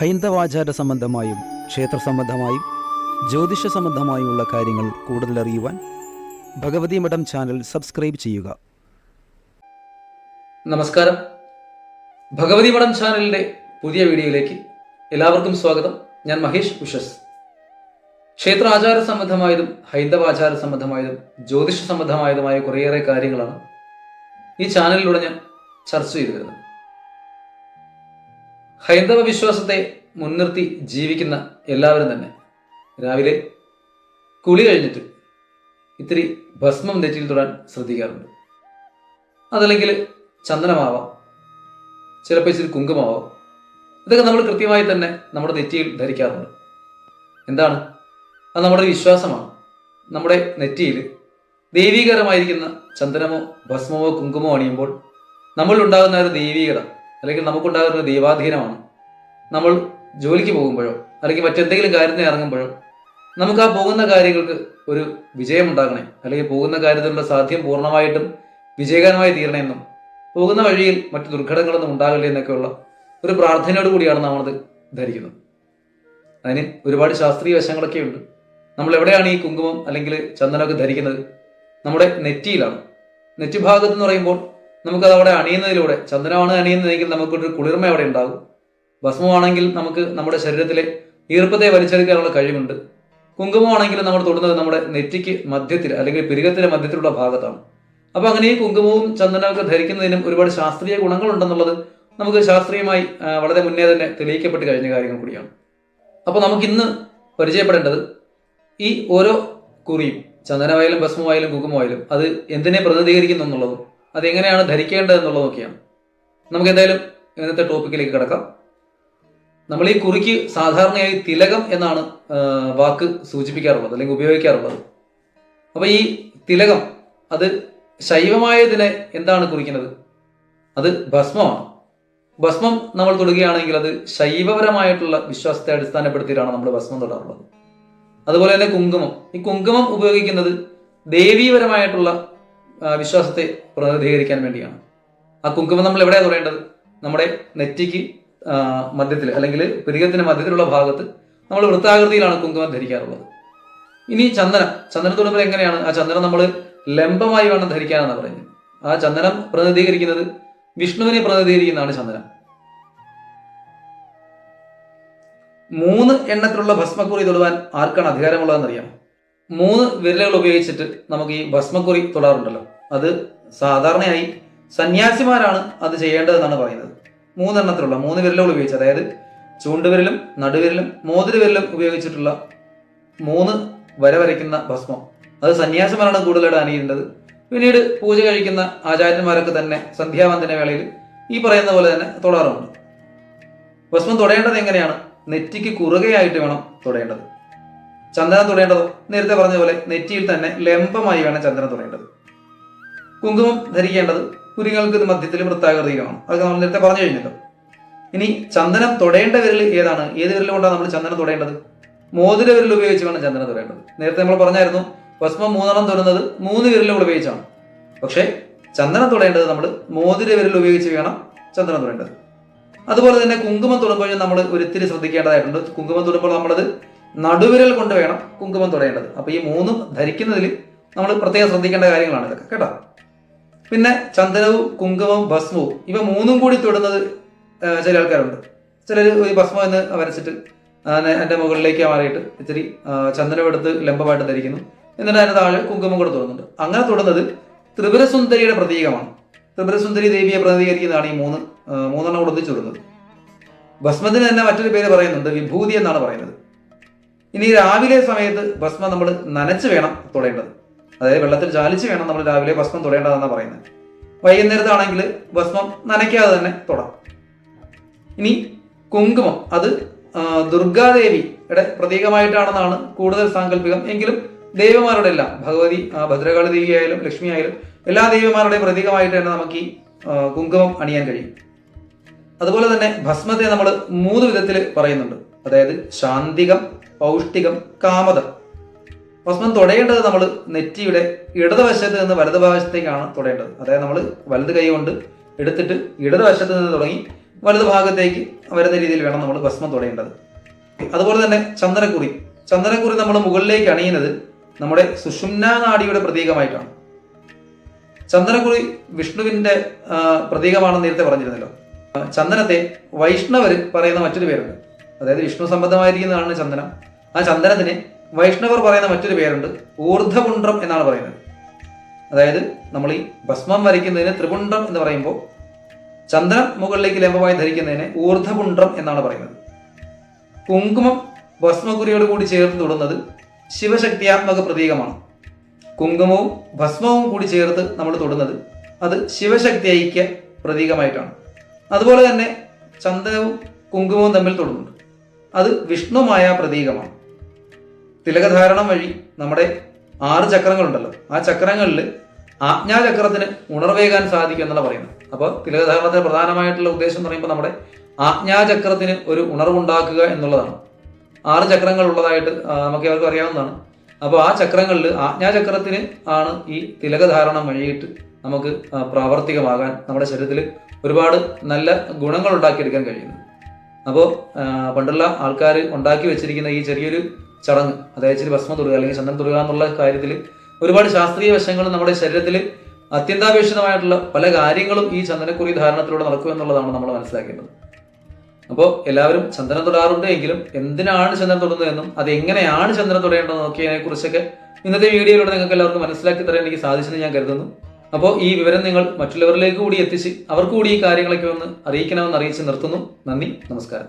ഹൈന്ദവാചാര സംബന്ധമായും ക്ഷേത്ര സംബന്ധമായും ജ്യോതിഷ സംബന്ധമായുമുള്ള കാര്യങ്ങൾ കൂടുതൽ അറിയുവാൻ ഭഗവതി മഠം ചാനൽ സബ്സ്ക്രൈബ് ചെയ്യുക. നമസ്കാരം. ഭഗവതി മഠം ചാനലിന്റെ പുതിയ വീഡിയോയിലേക്ക് എല്ലാവർക്കും സ്വാഗതം. ഞാൻ മഹേഷ് ഉഷസ്. ക്ഷേത്ര ആചാര സംബന്ധമായതും ഹൈന്ദവാചാര സംബന്ധമായതും ജ്യോതിഷ സംബന്ധമായതുമായ കുറേയേറെ കാര്യങ്ങളാണ് ഈ ചാനലിലൂടെ ഞാൻ ചർച്ച ചെയ്തു വരുന്നത്. ഹൈന്ദവ വിശ്വാസത്തെ മുൻനിർത്തി ജീവിക്കുന്ന എല്ലാവരും തന്നെ രാവിലെ കുളി കഴിഞ്ഞിട്ട് ഇത്തിരി ഭസ്മം നെറ്റിയിൽ തൊടാൻ ശ്രദ്ധിക്കാറുണ്ട്. അതല്ലെങ്കിൽ ചന്ദനമാവാം ചിലപ്പോൾ ഇച്ചിരി കുങ്കുമാവാം ഇതൊക്കെ നമ്മൾ കൃത്യമായി തന്നെ നമ്മുടെ നെറ്റിയിൽ ധരിക്കാറുണ്ട്. എന്താണ്? അത് നമ്മുടെ വിശ്വാസമാണ്. നമ്മുടെ നെറ്റിയിൽ ദൈവീകരമായിരിക്കുന്ന ചന്ദനമോ ഭസ്മമോ കുങ്കുമോ അണിയുമ്പോൾ നമ്മളിലുണ്ടാകുന്ന ഒരു ദൈവീകത അല്ലെങ്കിൽ നമുക്കുണ്ടാകുന്ന ദൈവാധീനമാണ്. നമ്മൾ ജോലിക്ക് പോകുമ്പോഴോ അല്ലെങ്കിൽ മറ്റെന്തെങ്കിലും കാര്യത്തിന് ഇറങ്ങുമ്പോഴോ നമുക്ക് ആ പോകുന്ന കാര്യങ്ങൾക്ക് ഒരു വിജയം ഉണ്ടാകണേ. അല്ലെങ്കിൽ പോകുന്ന കാര്യത്തിലുള്ള സാധ്യം പൂർണമായിട്ടും വിജയകരമായി തീരണമെന്നും പോകുന്ന വഴിയിൽ മറ്റു ദുർഘടങ്ങളൊന്നും ഉണ്ടാകില്ല എന്നൊക്കെയുള്ള ഒരു പ്രാർത്ഥനയോട് കൂടിയാണ് നമ്മളത് ധരിക്കുന്നത്. അതിന് ഒരുപാട് ശാസ്ത്രീയ വശങ്ങളൊക്കെ ഉണ്ട്. നമ്മൾ എവിടെയാണ് ഈ കുങ്കുമം അല്ലെങ്കിൽ ചന്ദനമൊക്കെ ധരിക്കുന്നത്? നമ്മുടെ നെറ്റിയിലാണ്. നെറ്റിഭാഗത്ത് എന്ന് പറയുമ്പോൾ നമുക്കത് അവിടെ അണിയുന്നതിലൂടെ ചന്ദനമാണ് അണിയുന്നതെങ്കിൽ നമുക്കൊരു കുളിർമ അവിടെ ഉണ്ടാകും. ഭസ്മമാണെങ്കിൽ നമുക്ക് നമ്മുടെ ശരീരത്തിലെ ഈർപ്പത്തെ വലിച്ചെടുക്കാനുള്ള കഴിവുണ്ട്. കുങ്കുമമാണെങ്കിൽ നമ്മൾ തൊടുന്നത് നമ്മുടെ നെറ്റിക്ക് മധ്യത്തിൽ അല്ലെങ്കിൽ പിരികത്തിന്റെ മധ്യത്തിലുള്ള ഭാഗത്താണ്. അപ്പൊ അങ്ങനെ ഈ കുങ്കുമവും ചന്ദനമൊക്കെ ധരിക്കുന്നതിനും ഒരുപാട് ശാസ്ത്രീയ ഗുണങ്ങളുണ്ടെന്നുള്ളത് നമുക്ക് ശാസ്ത്രീയമായി വളരെ മുന്നേ തന്നെ തെളിയിക്കപ്പെട്ട് കഴിഞ്ഞ കാര്യങ്ങൾ കൂടിയാണ്. നമുക്ക് ഇന്ന് പരിചയപ്പെടേണ്ടത് ഈ ഓരോ കുറിയും ചന്ദനമായാലും ഭസ്മമായാലും കുങ്കുമമായാലും അത് എന്തിനെ പ്രതിനിധീകരിക്കുന്നു എന്നുള്ളതും അത് ധരിക്കേണ്ടത് എന്നുള്ളതൊക്കെയാണ് നമുക്ക് എന്തായാലും ഇന്നത്തെ ടോപ്പിക്കിലേക്ക് കിടക്കാം. നമ്മൾ ഈ കുറിക്ക് സാധാരണയായി തിലകം എന്നാണ് വാക്ക് സൂചിപ്പിക്കാറുള്ളത് അല്ലെങ്കിൽ ഉപയോഗിക്കാറുള്ളത്. അപ്പൊ ഈ തിലകം അത് ശൈവമായതിനെ എന്താണ് കുറിക്കുന്നത്? അത് ഭസ്മമാണ്. ഭസ്മം നമ്മൾ തൊടുകയാണെങ്കിൽ അത് ശൈവപരമായിട്ടുള്ള വിശ്വാസത്തെ അടിസ്ഥാനപ്പെടുത്തിയിട്ടാണ് നമ്മൾ ഭസ്മം തൊടാറുള്ളത്. അതുപോലെ തന്നെ കുങ്കുമം. ഈ കുങ്കുമം ഉപയോഗിക്കുന്നത് ദേവീപരമായിട്ടുള്ള വിശ്വാസത്തെ പ്രതിനിധീകരിക്കാൻ വേണ്ടിയാണ്. ആ കുങ്കുമം നമ്മൾ എവിടെയാണ് തുടയേണ്ടത് നമ്മുടെ നെറ്റിക്ക് മധ്യത്തിൽ അല്ലെങ്കിൽ പുരികത്തിന്റെ മധ്യത്തിലുള്ള ഭാഗത്ത് നമ്മൾ വൃത്താകൃതിയിലാണ് കുങ്കുമം ധരിക്കാറുള്ളത്. ഇനി ചന്ദനം. ചന്ദനം തുടങ്ങുമ്പോൾ എങ്ങനെയാണ്? ആ ചന്ദനം നമ്മൾ ലംബമായി വേണം ധരിക്കാനാണ് പറയുന്നത്. ആ ചന്ദനം പ്രതിനിധീകരിക്കുന്നത് വിഷ്ണുവിനെ പ്രതിനിധീകരിക്കുന്നതാണ് ചന്ദനം. മൂന്ന് എണ്ണത്തിലുള്ള ഭസ്മക്കുറി തൊടുവാൻ ആർക്കാണ് അധികാരമുള്ളതെന്നറിയാം മൂന്ന് വിരലുകൾ ഉപയോഗിച്ചിട്ട് നമുക്ക് ഈ ഭസ്മക്കുറി തൊടാറുണ്ടല്ലോ. അത് സാധാരണയായി സന്യാസിമാരാണ് അത് ചെയ്യേണ്ടതെന്നാണ് പറയുന്നത്. മൂന്നെണ്ണത്തിലുള്ള മൂന്ന് വിരലുകൾ ഉപയോഗിച്ച് അതായത് ചൂണ്ടുവിരലും നടുവിരലും മോതിരവിരലും ഉപയോഗിച്ചിട്ടുള്ള മൂന്ന് വര വരയ്ക്കുന്ന ഭസ്മം. അത് സന്യാസിമാരാണ് കൂടുതലായിട്ട് അണിയേണ്ടത്. പിന്നീട് പൂജ കഴിക്കുന്ന ആചാര്യന്മാരൊക്കെ തന്നെ സന്ധ്യാവന്തന വേളയിൽ ഈ പറയുന്ന പോലെ തന്നെ തൊടാറുണ്ട്. ഭസ്മം തൊടേണ്ടത് എങ്ങനെയാണ്? നെറ്റിക്ക് കുറുകയായിട്ട് വേണം തൊടേണ്ടത്. ചന്ദനം തൊടേണ്ടതോ നേരത്തെ പറഞ്ഞ പോലെ നെറ്റിയിൽ തന്നെ ലംബമായി വേണം ചന്ദനം തുടയേണ്ടത് കുങ്കുമം ധരിക്കേണ്ടത് കുരുങ്ങൾക്ക് മധ്യത്തിൽ വൃത്താകൃതിയിലുമാണ്. അതൊക്കെ നമ്മൾ നേരത്തെ പറഞ്ഞു കഴിഞ്ഞല്ലോ. ഇനി ചന്ദനം തൊടേണ്ട വിരൽ ഏതാണ്? ഏത് വിരൽ കൊണ്ടാണ് നമ്മൾ ചന്ദനം തൊടേണ്ടത്? മോതിര വിരൽ ഉപയോഗിച്ച് വേണം ചന്ദനം തൊടേണ്ടത്. നേരത്തെ നമ്മൾ പറഞ്ഞായിരുന്നു ഭസ്മം മൂന്നെണ്ണം തൊടുന്നത് മൂന്ന് വിരലുകൾ ഉപയോഗിച്ചാണ്. പക്ഷേ ചന്ദനം തൊടേണ്ടത് നമ്മൾ മോതിര വിരൽ ഉപയോഗിച്ച് വേണം ചന്ദനം തൊടേണ്ടത്. അതുപോലെ തന്നെ കുങ്കുമം തൊടുമ്പോഴും നമ്മൾ ഒരിത്തിരി ശ്രദ്ധിക്കേണ്ടതായിട്ടുണ്ട്. കുങ്കുമം തൊടുമ്പോൾ നമ്മളത് നടുവിരൽ കൊണ്ട് വേണം കുങ്കുമം തുടയേണ്ടത്. അപ്പൊ ഈ മൂന്നും ധരിക്കുന്നതിൽ നമ്മൾ പ്രത്യേകം ശ്രദ്ധിക്കേണ്ട കാര്യങ്ങളാണ് ഇതൊക്കെ കേട്ടോ? പിന്നെ ചന്ദനവും കുങ്കുമവും ഭസ്മവും ഇവ മൂന്നും കൂടി തൊടുന്നത് ചില ആൾക്കാരുണ്ട്. ചിലർ ഈ ഭസ്മം എന്ന് വരച്ചിട്ട് എന്റെ മുകളിലേക്ക് മാറിയിട്ട് ഇത്തിരി ചന്ദനം എടുത്ത് ലംബമായിട്ട് ധരിക്കുന്നു. എന്നിട്ട് അതിന് താഴെ കുങ്കുമം കൂടെ തൊടുന്നുണ്ട്. അങ്ങനെ തൊടുന്നത് ത്രിപുരസുന്ദരിയുടെ പ്രതീകമാണ്. ത്രിപുരസുന്ദരി ദേവിയെ പ്രതിനിധീകരിക്കുന്നതാണ് ഈ മൂന്ന് മൂന്നെണ്ണം കൊടുത്ത് ചൊടുന്നത് ഭസ്മത്തിന് തന്നെ മറ്റൊരു പേര് പറയുന്നുണ്ട് വിഭൂതി എന്നാണ് പറയുന്നത്. ഇനി രാവിലെ സമയത്ത് ഭസ്മം നമ്മൾ നനച്ച് വേണം തൊടേണ്ടത്. അതായത് വെള്ളത്തിൽ ചാലിച്ച് വേണം നമ്മൾ രാവിലെ ഭസ്മം തൊടേണ്ടതെന്നാണ് പറയുന്നത്. വൈകുന്നേരത്താണെങ്കിൽ ഭസ്മം നനയ്ക്കാതെ തന്നെ തൊടാം. ഇനി കുങ്കുമം അത് ദുർഗാദേവിയുടെ പ്രതീകമായിട്ടാണെന്നാണ് കൂടുതൽ സാങ്കല്പികം. എങ്കിലും ദേവിമാരുടെ എല്ലാം ഭഗവതി ഭദ്രകാളി ദേവി ആയാലും ലക്ഷ്മി ആയാലും എല്ലാ ദേവിമാരുടെയും പ്രതീകമായിട്ട് തന്നെ നമുക്ക് ഈ കുങ്കുമം അണിയാൻ കഴിയും. അതുപോലെ തന്നെ ഭസ്മത്തെ നമ്മൾ മൂന്ന് വിധത്തിൽ പറയുന്നുണ്ട്. അതായത് ശാന്തികം പൗഷ്ടികം കാമതം. ഭസ്മം തുടയേണ്ടത് നമ്മൾ നെറ്റിയുടെ ഇടതുവശത്ത് നിന്ന് വലതുഭാഗത്തേക്കാണ് തുടയേണ്ടത്. അതായത് നമ്മൾ വലത് കൈ കൊണ്ട് എടുത്തിട്ട് ഇടതുവശത്ത് നിന്ന് തുടങ്ങി വലതുഭാഗത്തേക്ക് വരുന്ന രീതിയിൽ വേണം നമ്മൾ ഭസ്മം തുടയേണ്ടത്. അതുപോലെ തന്നെ ചന്ദനക്കുറി. ചന്ദനക്കുറി നമ്മൾ മുകളിലേക്ക് അണിയുന്നത് നമ്മുടെ സുഷുമ്ന നാഡിയുടെ പ്രതീകമായിട്ടാണ്. ചന്ദനക്കുറി വിഷ്ണുവിന്റെ പ്രതീകമാണെന്ന് നേരത്തെ പറഞ്ഞിരുന്നല്ലോ. ചന്ദനത്തെ വൈഷ്ണവർ പറയുന്ന മറ്റൊരു പേരുണ്ട്. അതായത് വിഷ്ണു സംബന്ധമായിരിക്കുന്നതാണ് ചന്ദനം. ആ ചന്ദനത്തിന് വൈഷ്ണവർ പറയുന്ന മറ്റൊരു പേരുണ്ട്. ഊർധപുണ്ഡ്രം എന്നാണ് പറയുന്നത്. അതായത് നമ്മൾ ഈ ഭസ്മം വരയ്ക്കുന്നതിന് ത്രിപുണ്ഡ്രം എന്ന് പറയുമ്പോൾ ചന്ദനം മുകളിലേക്ക് ലംബമായി ധരിക്കുന്നതിന് ഊർധപുണ്ഡ്രം എന്നാണ് പറയുന്നത്. കുങ്കുമം ഭസ്മകുരിയോട് കൂടി ചേർത്ത് തൊടുന്നത് ശിവശക്തിയാത്മക പ്രതീകമാണ്. കുങ്കുമവും ഭസ്മവും കൂടി ചേർത്ത് നമ്മൾ തൊടുന്നത് അത് ശിവശക്തി ഐക്യ പ്രതീകമായിട്ടാണ്. അതുപോലെ തന്നെ ചന്ദനവും കുങ്കുമവും തമ്മിൽ തൊടുന്നുണ്ട്. അത് വിഷ്ണുമായ പ്രതീകമാണ്. തിലകധാരണം വഴി നമ്മുടെ ആറ് ചക്രങ്ങളുണ്ടല്ലോ. ആ ചക്രങ്ങളിൽ ആജ്ഞാചക്രത്തിന് ഉണർവേകാൻ സാധിക്കും എന്നുള്ള പറയുന്നത്. അപ്പോൾ തിലകധാരണത്തിന് പ്രധാനമായിട്ടുള്ള ഉദ്ദേശം എന്ന് പറയുമ്പോൾ നമ്മുടെ ആജ്ഞാചക്രത്തിന് ഒരു ഉണർവുണ്ടാക്കുക എന്നുള്ളതാണ്. ആറ് ചക്രങ്ങൾ ഉള്ളതായിട്ട് നമുക്ക് അവർക്ക് അറിയാവുന്നതാണ്. അപ്പോൾ ആ ചക്രങ്ങളിൽ ആജ്ഞാചക്രത്തിന് ആണ് ഈ തിലകധാരണം വഴിയിട്ട് നമുക്ക് പ്രാവർത്തികമാകാൻ നമ്മുടെ ശരീരത്തിൽ ഒരുപാട് നല്ല ഗുണങ്ങൾ ഉണ്ടാക്കിയെടുക്കാൻ കഴിയുന്നത്. അപ്പോൾ പണ്ടുള്ള ആൾക്കാർ ഉണ്ടാക്കി വെച്ചിരിക്കുന്ന ഈ ചെറിയൊരു ചടങ്ങ് അതായത് ഇച്ചിരി ഭസ്മം തൊടുക അല്ലെങ്കിൽ ചന്ദനം തൊടുക എന്നുള്ള കാര്യത്തിൽ ഒരുപാട് ശാസ്ത്രീയ വശങ്ങൾ നമ്മുടെ ശരീരത്തിൽ അത്യന്താപേക്ഷിതമായിട്ടുള്ള പല കാര്യങ്ങളും ഈ ചന്ദനക്കുറി ധാരണത്തിലൂടെ നടക്കും എന്നുള്ളതാണ് നമ്മൾ മനസ്സിലാക്കേണ്ടത്. അപ്പോൾ എല്ലാവരും ചന്ദനം തൊടാറുണ്ട് എങ്കിലും എന്തിനാണ് ചന്ദനം തൊടുന്നതെന്നും അത് എങ്ങനെയാണ് ചന്ദനം തൊടേണ്ടതെന്നും നോക്കിയതിനെ കുറിച്ചൊക്കെ ഇന്നത്തെ വീഡിയോയിലൂടെ നിങ്ങൾക്ക് എല്ലാവർക്കും മനസ്സിലാക്കി തരാൻ എനിക്ക് സാധിച്ചെന്ന് ഞാൻ കരുതുന്നു. അപ്പോൾ ഈ വിവരം നിങ്ങൾ മറ്റുള്ളവരിലേക്ക് കൂടി എത്തിച്ച് അവർക്ക് കൂടി ഈ കാര്യങ്ങളൊക്കെ ഒന്ന് അറിയിക്കണമെന്ന് അറിയിച്ച് നിർത്തുന്നു. നന്ദി നമസ്കാരം.